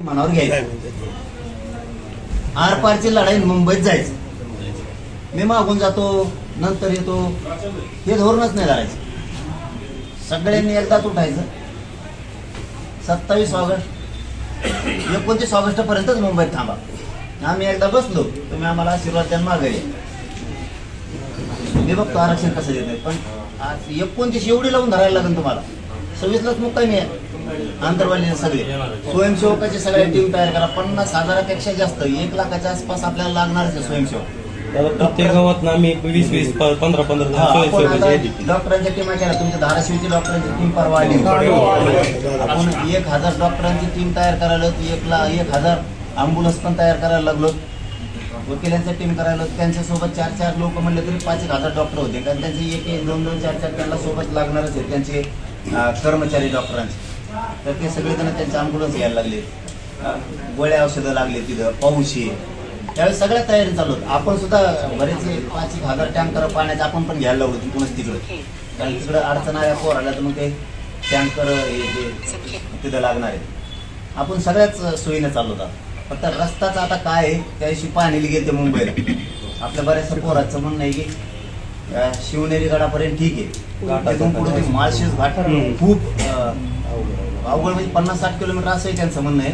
मनावर घ्यायचं. आरपारची लढाई मुंबईत जायचं. मी मागून जातो नंतर येतो. हे धोरणच नाही धरायचं सगळ्यांनी एकदाच उठायचं सत्तावीस ऑगस्ट एकोणतीस ऑगस्ट पर्यंतच मुंबईत थांबा. आम्ही एकदा बसलो तुम्ही आम्हाला आशीर्वाद द्या मागे मी बघतो आरक्षण कसं देत पण आज एकोणतीस एवढी लावून धरायला लागेल तुम्हाला. सव्वीसलाच मुक्कामी आहे. आंतरवाली सगळे. स्वयंसेवकाची सगळ्या टीम तयार करा. पन्नास हजारापेक्षा जास्त एक लाखाच्या आसपास आपल्याला लागणारच आहे स्वयंसेवक. प्रत्येक गावात आम्ही वीस वीस प- पंधरा पंधरा. डॉक्टरांच्या टीम केल्या तुमच्या धाराशिवची डॉक्टरांची टीम परवा आली. आपण एक हजार डॉक्टरांची टीम तयार करायला एक ला एक हजार अँब्युलन्स पण तयार करायला लागलो. वकिलांच्या टीम करायला त्यांच्यासोबत चार चार लोक म्हणले तरी पाच एक हजार डॉक्टर होते. कारण त्यांचे एक एक दोन दोन चार चार त्यांना सोबत लागणारच आहे. त्यांचे कर्मचारी डॉक्टरांचे. तर ते सगळेजण त्यांचे अँब्युलन्स घ्यायला लागले. गोळ्या औषधं लागले तिथं पाऊस त्यावेळेस सगळ्या तयारी चालू होत आपण सुद्धा बरेच पाच एक हजार टँकर पाण्याचे आपण पण घ्यायला लागलो तिकडूनच तिकडं. कारण तिकडं अडचण आल्या पोराला तर मग ते टँकर हे जे तिथं लागणार आहे. आपण सगळ्याच सोयीने चालू होता. फक्त रस्ताच आता काय आहे त्याविषयी दिवशी पाणी गेले मुंबईला. आपल्या बऱ्याचशा पोराचं म्हणणं आहे की शिवनेरी गडापर्यंत ठीक आहे. तिथून पुढे ते माळशेज घाट. खूप अवघड म्हणजे पन्नास साठ किलोमीटर असं आहे त्यांचं म्हणणं आहे.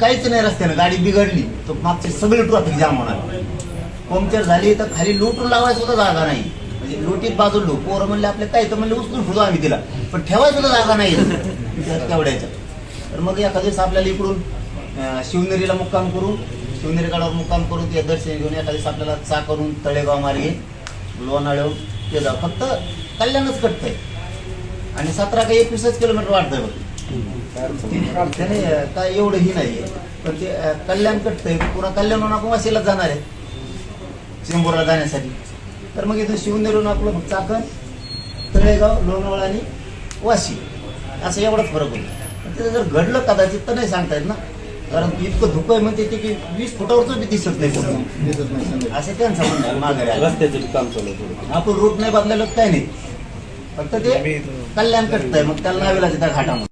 काहीच नाही रस्त्यानं गाडी बिघडली तर मागचे सगळे ट्रॉफिक जाम होणार. पंक्चर झाली तर खाली लुटून लावायला सुद्धा जागा नाही. म्हणजे लुटीत बाजूलो पोरं म्हणले आपले काय तर म्हणले उचलून ठेवतो आम्ही तिला. पण ठेवायला सुद्धा जागा नाही. तेवढ्याच्या. तर मग एखाद्या दिवस आपल्याला इकडून शिवनेरीला मुक्काम करू शिवनेरी गडावर मुक्काम करू ते दर्शन घेऊन दिवस आपल्याला चा करून तळेगाव मार्गे लोणाळे ते फक्त कल्याणच कटतंय. आणि सतरा का एकवीसच किलोमीटर वाढतंय बघ. त्याने काय एवढं ही नाहीये. पण ते कल्याण कटतंय. पुन्हा कल्याण आपण वाशीला जाणार आहे. चेंबूरला जाण्यासाठी. तर मग इथं शिवनेरून आपलं फक्त चाकण तळेगाव लोणावळा आणि वाशी. असं एवढाच फरक होईल तिथं जर घडलं कदाचित तर नाही सांगता येत ना. कारण इतकं धुकं आहे म्हणते ते की वीस फुटावरच बी दिसत नाही नाही असं त्यांचं म्हणणं आहे माघारी आलं. रस्त्याचं बी काम चालू आहे थोडं. आपण रूट नाही बदलायला काय नाही फक्त ते कल्याण कटतंय मग त्याला नावेला त्या घाटामध्ये